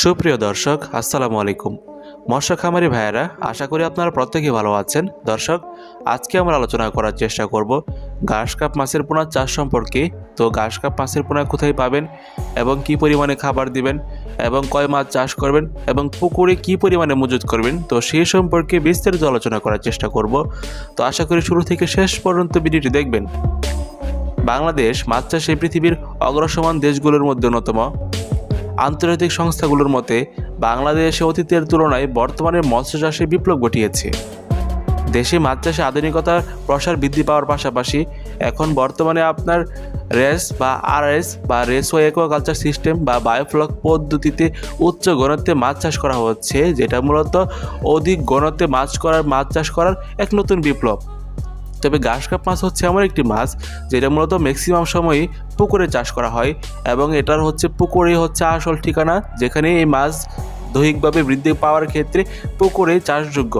সুপ্রিয় দর্শক, আসসালামু আলাইকুম। মৎস্য খামারি ভাইয়েরা, আশা করি আপনারা প্রত্যেকেই ভালো আছেন। দর্শক, আজকে আমরা আলোচনা করার চেষ্টা করব ঘাস কাপ মাছের পোনা চাষ সম্পর্কে। তো ঘাস কাপ মাছের পোনা কোথায় পাবেন এবং কি পরিমাণে খাবার দিবেন এবং কয় মাছ চাষ করবেন এবং পুকুরে কি পরিমাণে মজুত করবেন? তো সেই সম্পর্কে বিস্তারিত আলোচনা করার চেষ্টা করব। তো আশা করি শুরু থেকে শেষ পর্যন্ত ভিডিওটি দেখবেন। বাংলাদেশ মাছ চাষে পৃথিবীর অগ্রসমান দেশগুলোর মধ্যে অন্যতম। আন্তর্জাতিক সংস্থাগুলোর মতে, বাংলাদেশে অতীতের তুলনায় বর্তমানে মৎস্য চাষে বিপ্লব ঘটিয়েছে। দেশে মাছ চাষে আধুনিকতার প্রসার বৃদ্ধি পাওয়ার পাশাপাশি এখন বর্তমানে আপনার রেস বা আরএস বা রেসো অ্যাকোয়াকালচার সিস্টেম বা বায়োফ্লক পদ্ধতিতে উচ্চ ঘনত্বে মাছ চাষ করা হচ্ছে, যেটা মূলত অধিক ঘনত্বে মাছ করার, মাছ চাষ করার এক নতুন বিপ্লব। তবে ঘাস কাপ মাছ হচ্ছে এমন একটি মাছ যেটা মূলত ম্যাক্সিমাম সময়ই পুকুরে চাষ করা হয় এবং এটার হচ্ছে পুকুরে হচ্ছে আসল ঠিকানা যেখানে এই মাছ দৈহিকভাবে বৃদ্ধি পাওয়ার ক্ষেত্রে পুকুরে চাষযোগ্য।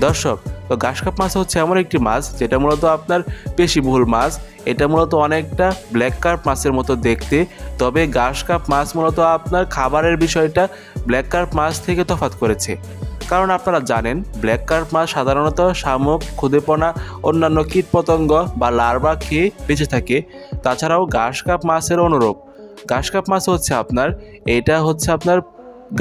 দর্শক, তো ঘাস কাপ মাছ হচ্ছে এমন একটি মাছ যেটা মূলত আপনার পেশিবহুল মাছ। এটা মূলত অনেকটা ব্ল্যাক কার্প মাছের মতো দেখতে। তবে ঘাস কাপ মাছ মূলত আপনার খাবারের বিষয়টা ব্ল্যাক কার্প মাছ থেকে তফাৎ করেছে। কারণ আপনারা জানেন, ব্ল্যাক কার্প মাছ সাধারণত শামুক খুদেপনা অন্যান্য কীটপতঙ্গ বা লার্ভা খেয়ে বেঁচে থাকে। তাছাড়াও ঘাস কাপ মাছের অনুরূপ। ঘাস কাপ মাছ হচ্ছে আপনার, এটা হচ্ছে আপনার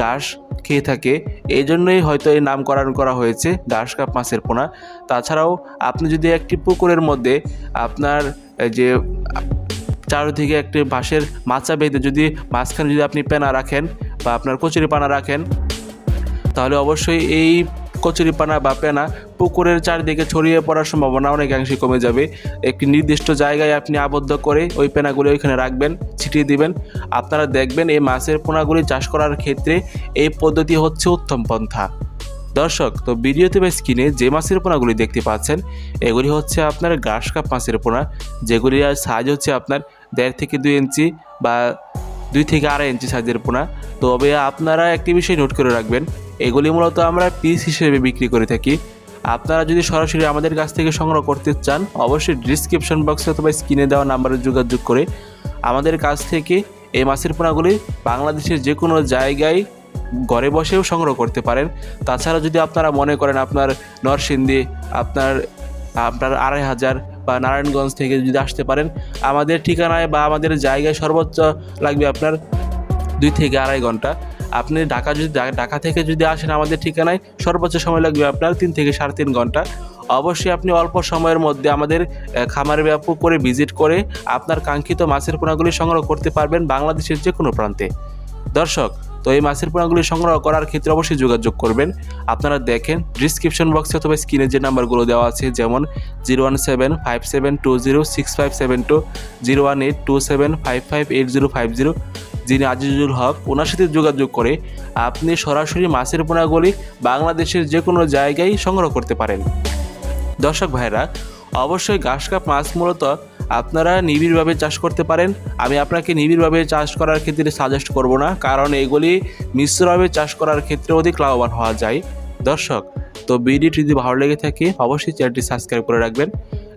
ঘাস খেয়ে থাকে। এই জন্যই হয়তো এই নামকরণ করা হয়েছে ঘাস কাপ মাছের পোনা। তাছাড়াও আপনি যদি একটি পুকুরের মধ্যে আপনার যে, চারিদিকে একটি বাঁশের মাচা বেঁধে যদি মাঝখানে যদি আপনি পেনা রাখেন বা আপনার কচুরি পানা রাখেন তাহলে অবশ্যই এই কচুরিপানা বা পেনা পুকুরের চারিদিকে ছড়িয়ে পড়ার সম্ভাবনা অনেকাংশে কমে যাবে। একটি নির্দিষ্ট জায়গায় আপনি আবদ্ধ করে ওই পেনাগুলি ওইখানে রাখবেন, ছিটিয়ে দিবেন। আপনারা দেখবেন এই মাছের পোনাগুলি চাষ করার ক্ষেত্রে এই পদ্ধতি হচ্ছে উত্তম পন্থা। দর্শক, তো ভিডিওতে বা স্ক্রিনে যে মাছের পোনাগুলি দেখতে পাচ্ছেন, এগুলি হচ্ছে আপনার ঘাস কাপ মাছের পোনা। যেগুলির সাইজ হচ্ছে আপনার দেড় থেকে দুই ইঞ্চি বা দুই থেকে আড়াই ইঞ্চি সাইজের পোনা। তবে আপনারা একটি বিষয় নোট করে রাখবেন এগুলি মূলত আমরা পিস হিসেবে বিক্রি করে থাকি। আপনারা যদি সরাসরি আমাদের কাছ থেকে সংগ্রহ করতে চান, অবশ্যই ডিসক্রিপশন বক্সে অথবা স্ক্রিনে দেওয়া নাম্বারে যোগাযোগ করে আমাদের কাছ থেকে এই মাছের পোনাগুলি বাংলাদেশের যে কোনো জায়গায় ঘরে বসেও সংগ্রহ করতে পারেন। তাছাড়া যদি আপনারা মনে করেন আপনার নরসিংদী, আপনার আপনার আড়াই হাজার বা নারায়ণগঞ্জ থেকে যদি আসতে পারেন, আমাদের ঠিকানায় বা আমাদের জায়গায় সর্বোচ্চ লাগবে আপনার দুই থেকে আড়াই ঘণ্টা। আপনি ঢাকা যদি ঢাকা থেকে যদি আসেন আমাদের ঠিকানায়, সর্বোচ্চ সময় লাগবে আপনার তিন থেকে সাড়ে তিন ঘণ্টা। অবশ্যই আপনি অল্প সময়ের মধ্যে আমাদের খামারে ব্যাপক করে ভিজিট করে আপনার কাঙ্ক্ষিত মাছের পোনাগুলি সংগ্রহ করতে পারবেন বাংলাদেশের যে কোনো প্রান্তে। দর্শক, তো এই মাছের পোনাগুলি সংগ্রহ করার ক্ষেত্রে অবশ্যই যোগাযোগ করবেন। আপনারা দেখেন ডিসক্রিপশন বক্সে অথবা স্ক্রিনে যে নাম্বারগুলো দেওয়া আছে, যেমন zero one seven five seven two zero six five seven two zero one eight two seven five five eight zero five zero যিনি আজিজুল হক, ওনার সাথে যোগাযোগ করে আপনি সরাসরি মাছের পোনাগুলি বাংলাদেশের যে কোনো জায়গায় সংগ্রহ করতে পারেন। দর্শক ভাইরা অবশ্যই ঘাস কাপ মাছ মূলত আপনারা নিবিড়ভাবে চাষ করতে পারেন। আমি আপনাকে নিবিড়ভাবে চাষ করার ক্ষেত্রে সাজেস্ট করব না, কারণ এগুলি মিশ্রভাবে চাষ করার ক্ষেত্রে অধিক লাভবান হওয়া যায়। দর্শক, তো ভিডিওটি যদি ভালো লেগে থাকে, অবশ্যই চ্যানেলটি সাবস্ক্রাইব করে রাখবেন।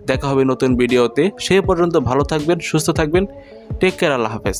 দেখা হবে নতুন ভিডিওতে। সে পর্যন্ত ভালো থাকবেন, সুস্থ থাকবেন। টেক কেয়ার আল্লাহ হাফেজ।